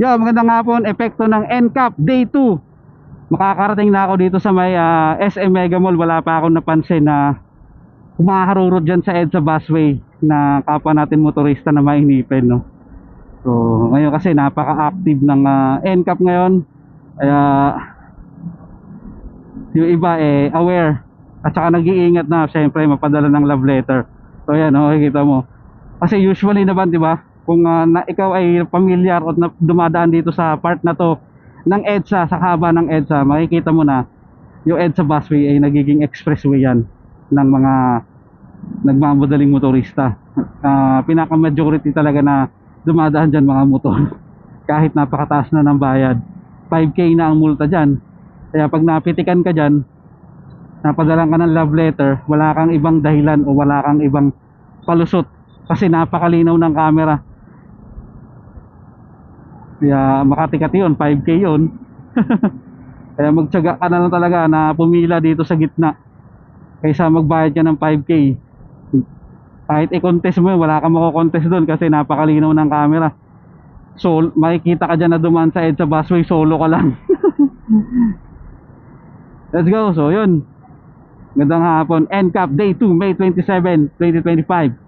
Yo, magandang hapon. Epekto ng NCAP Day 2. Makakarating na ako dito sa may ah, SM Mega Mall. Wala pa akong napansin na humaharurot dyan sa EDSA busway na kapwa natin motorista na mainipin, no? So, ngayon kasi napaka-active ng ah, NCAP ngayon. Kaya yung iba eh aware at saka nag-iingat na syempre mapadala ng love letter. So yan, oh, kita mo. Kasi usually naman, 'di ba? Kung ah, na, ikaw ay familiar o dumadaan dito sa part na to ng EDSA, sa haba ng EDSA, makikita mo na yung EDSA busway ay nagiging expressway yan ng mga nagmamadaling motorista. Ah, pinaka-majority talaga na dumadaan dyan mga motor. Kahit napakataas na ng bayad. 5K na ang multa dyan. Kaya pag napitikan ka dyan, napadalan ka ng love letter, wala kang ibang dahilan o wala kang ibang palusot kasi napakalinaw ng camera. Kaya makatikat yun, 5K yun. Kaya magtyaga ka na lang talaga na pumila dito sa gitna kaysa magbayad ka ng 5K. Kahit i-contest mo yun, wala kang mako-contest doon kasi napakalinaw ng camera. So, makikita ka dyan na dumaan sa EDSA busway, solo ka lang. Let's go. So, yun. Gandang hapon. NCAP Day 2, May 27, 2025.